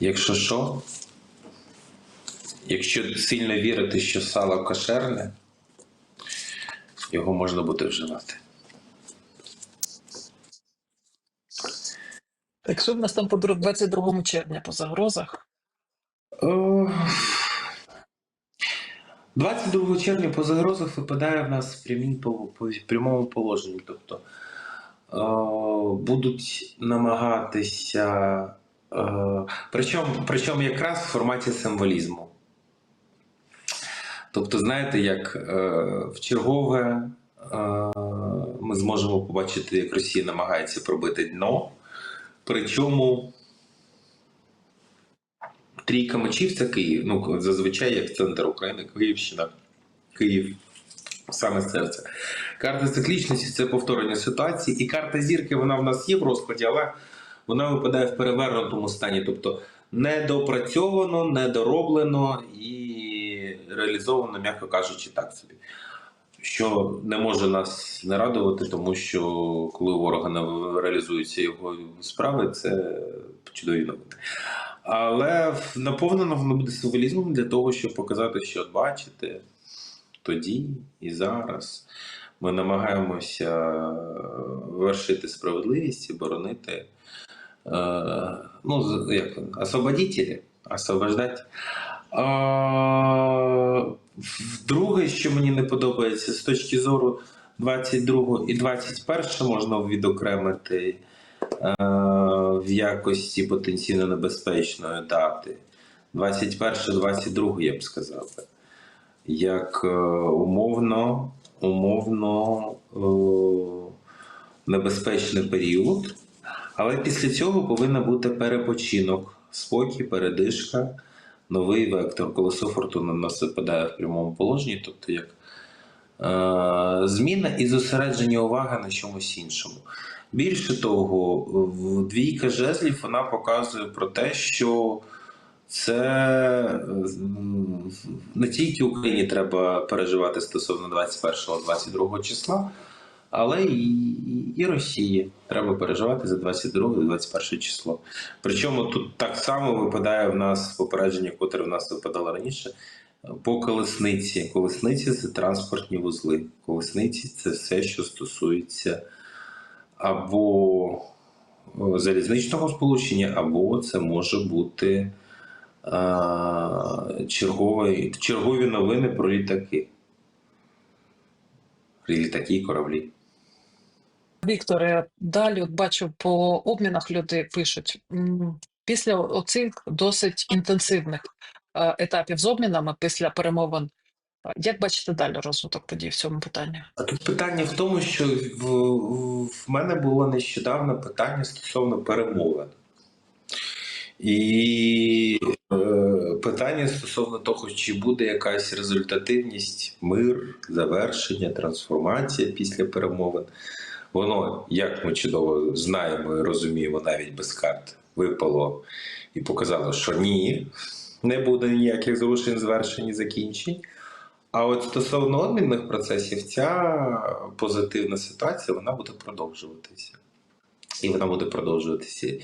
Якщо що, якщо сильно вірити, що сало кошерне, його можна буде вживати. Так що в нас там по дру- 22 червня по загрозах? 22 червня по загрозах випадає в нас в прямому положенні. Тобто будуть намагатися. Е, причому, причому якраз в форматі символізму. Тобто, знаєте, як е, в чергове е, ми зможемо побачити, як Росія намагається пробити дно. Причому трійка мечів це Київ. Ну, зазвичай як центр України, Київщина, Київ, саме серце. Карта циклічності це повторення ситуації, і карта зірки вона в нас є в розкладі, але вона випадає в перевернутому стані. Тобто недопрацьовано, недороблено і реалізовано, м'яко кажучи, так собі. Що не може нас не радувати, тому що коли у ворога не реалізуються його справи, це чудові новини. Але наповнено воно буде символізмом для того, щоб показати, що бачите, тоді і зараз ми намагаємося вершити справедливість і боронити. Е, ну, як освобождати. А, друге, що мені не подобається, з точки зору 22 і 21 можна відокремити е, в якості потенційно небезпечної дати. 21-22, я б сказав. Як е, умовно, умовно небезпечний період. Але після цього повинен бути перепочинок, спокій, передишка, новий вектор. Колесо фортуни в нас випадає в прямому положенні, тобто як е, зміна і зосередження уваги на чомусь іншому. Більше того, двійка жезлів вона показує про те, що це не тільки Україні треба переживати стосовно 21-22 числа, але і, і Росії треба переживати за 22-21 число. Причому тут так само випадає в нас попередження, котре в нас випадало раніше. По колесниці. Колесниці це транспортні вузли. Колесниці це все, що стосується або е, залізничного сполучення, або це може бути а, чергові, чергові новини про літаки. Літаки і кораблі. Вікторе, далі от бачу по обмінах люди пишуть. Після оцих досить інтенсивних е, етапів з обмінами після перемовин. е, Як бачите далі розвиток подій в цьому питанні? А тут питання в тому, що в, в мене було нещодавно питання стосовно перемовин. І е, питання стосовно того, чи буде якась результативність, мир, завершення, трансформація після перемовин. Воно, як ми чудово знаємо і розуміємо, навіть без карт випало і показало, що ні, не буде ніяких зрушень, звершень і закінчень. А от стосовно обмінних процесів, ця позитивна ситуація вона буде продовжуватися. І вона буде продовжуватися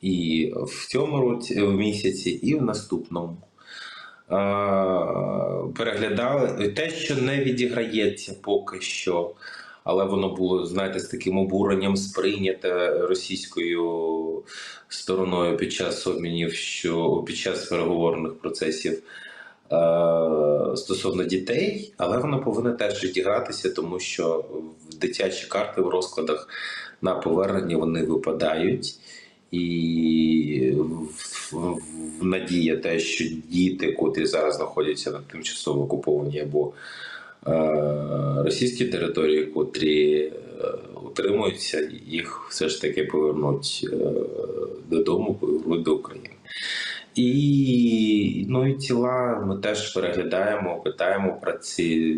і в цьому році, в місяці, і в наступному. Переглядали те, що не відіграється поки що, але воно було, знаєте, з таким обуренням сприйняте російською стороною під час обмінів, що під час переговорних процесів е, стосовно дітей, але воно повинно теж відігратися, тому що в дитячі карти в розкладах на повернення вони випадають. І в, надія те, що діти, котрі зараз знаходяться на тимчасово окупованій або е, російській території, котрі е, утримуються, їх все ж таки повернуть е, додому, повернуть до України. І, ну, і тіла ми теж переглядаємо, питаємо про ці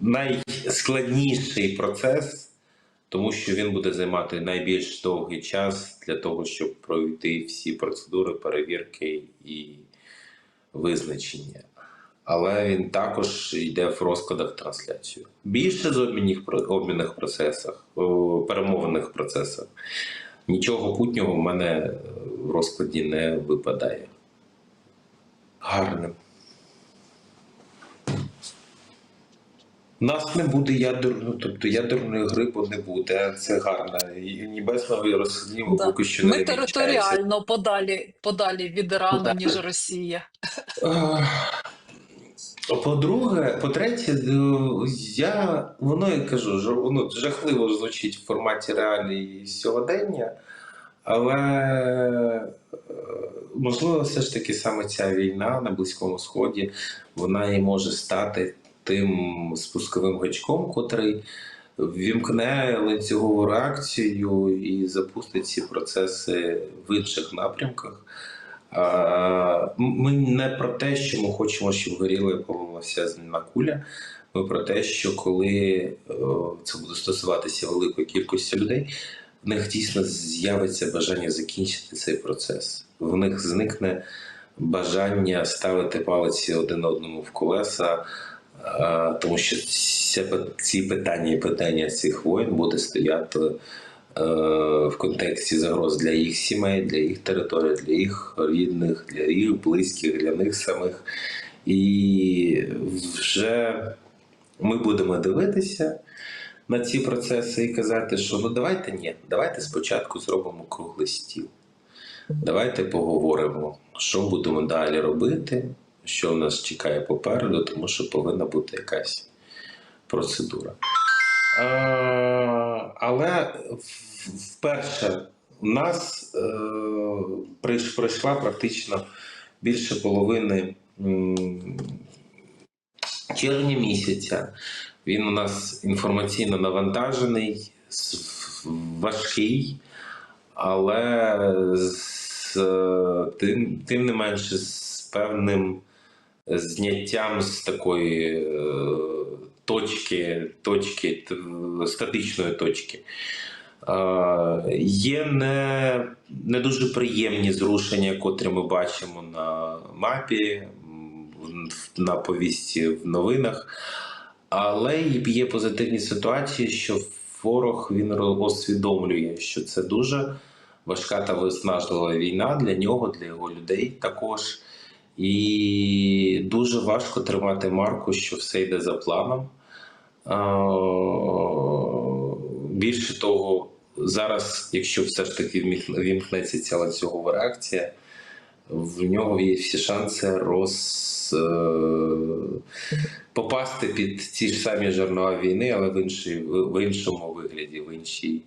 найскладніший процес тому що він буде займати найбільш довгий час для того, щоб пройти всі процедури, перевірки і визначення. Але він також йде в розкладах трансляцію. Більше з обмінних, обмінних процесах, перемовних процесах. Нічого путнього в мене в розкладі не випадає. Гарним. У нас не буде ядерного, тобто ядерної грипу не буде. Це гарно. Небесного розслідування Да. поки що не Ми територіально подалі, подалі від Ірану, ніж Росія. По-друге, по-третє, я воно я кажу, воно жахливо звучить в форматі реалії сьогодення, але е, можливо, все ж таки саме ця війна на Близькому Сході вона і може стати тим спусковим гачком, котрий ввімкне ланцюгову реакцію і запустить ці процеси в інших напрямках. Ми не про те, що ми хочемо, щоб горіла і палилася земна куля. Ми про те, що коли е, це буде стосуватися великої кількості людей, в них дійсно з'явиться бажання закінчити цей процес. В них зникне бажання ставити палиці один одному в колеса, е, тому що ці питання і питання цих воїн буде стояти в контексті загроз для їх сімей, для їх територій, для їх рідних, для їх близьких, для них самих. І вже ми будемо дивитися на ці процеси і казати, що ну давайте ні, давайте спочатку зробимо круглий стіл. Давайте поговоримо, що будемо далі робити, що в нас чекає попереду, тому що повинна бути якась процедура. Е, але вперше у нас е, пройшла практично більше половини червня місяця. Він у нас інформаційно навантажений, важкий, але з е, тим, тим не менше з певним зняттям з такої е, точки, точки статичної точки. Е, Є не, не дуже приємні зрушення, котрі ми бачимо на мапі, на повісті в новинах. Але є позитивні ситуації, що ворог він усвідомлює, що це дуже важка та виснажлива війна для нього, для його людей також. І дуже важко тримати марку, що все йде за планом. Більше того, зараз, якщо все ж таки вімкнеться ця ланцюгова реакція, в нього є всі шанси роз, е, попасти під ті ж самі жернова війни, але в, іншій, в іншому вигляді, в іншій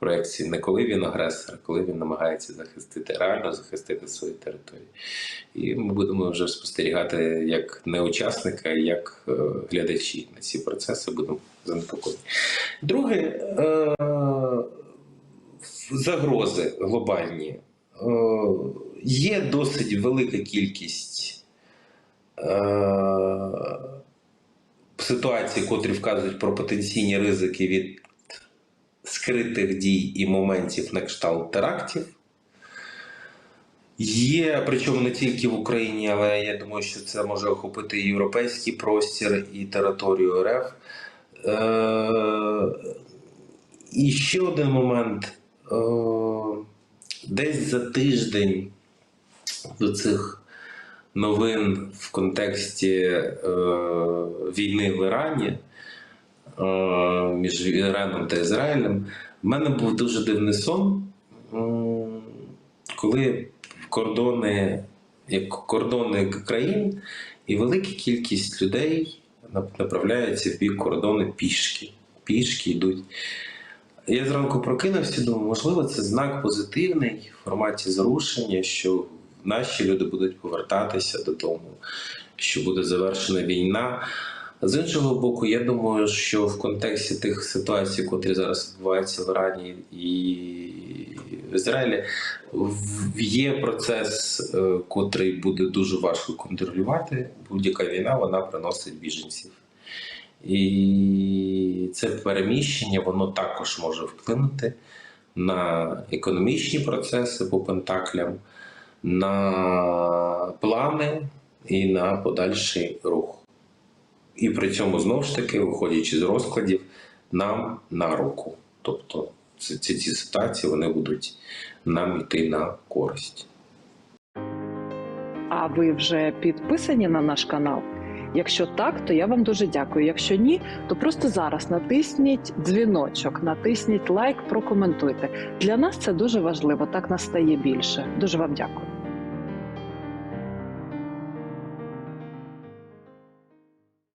проекції. Не коли він агресор, а коли він намагається захистити, реально захистити свої території. І ми будемо вже спостерігати як не учасника, як е, глядачі на ці процеси, будемо занепокоєні. Друге, е, загрози глобальні. Е, Є досить велика кількість е, ситуацій, котрі вказують про потенційні ризики від скритих дій і моментів на кшталт терактів. Є, причому не тільки в Україні, але я думаю, що це може охопити і європейський простір і територію РФ. Е, і ще один момент. Е, десь за тиждень до цих новин в контексті е, війни в Ірані між Іраном та Ізраїлем, в мене був дуже дивний сон, коли кордони, як кордони країн, і велика кількість людей нап- направляється в бік кордону пішки. Пішки йдуть. Я зранку прокинувся, думаю, можливо, це знак позитивний в форматі зрушення, що наші люди будуть повертатися додому, що буде завершена війна. З іншого боку, я думаю, що в контексті тих ситуацій, котрі зараз відбуваються в Ірані і в Ізраїлі, є процес, е, котрий буде дуже важко контролювати. Будь-яка війна вона приносить біженців. І це переміщення воно також може вплинути на економічні процеси по пентаклям, на плани і на подальший рух. І при цьому знову ж таки, виходячи з розкладів, нам на руку. Тобто ці, ці, ці ситуації вони будуть нам йти на користь. А ви вже підписані на наш канал? Якщо так, то я вам дуже дякую. Якщо ні, то просто зараз натисніть дзвіночок, натисніть лайк, прокоментуйте. Для нас це дуже важливо. Так нас стає більше. Дуже вам дякую.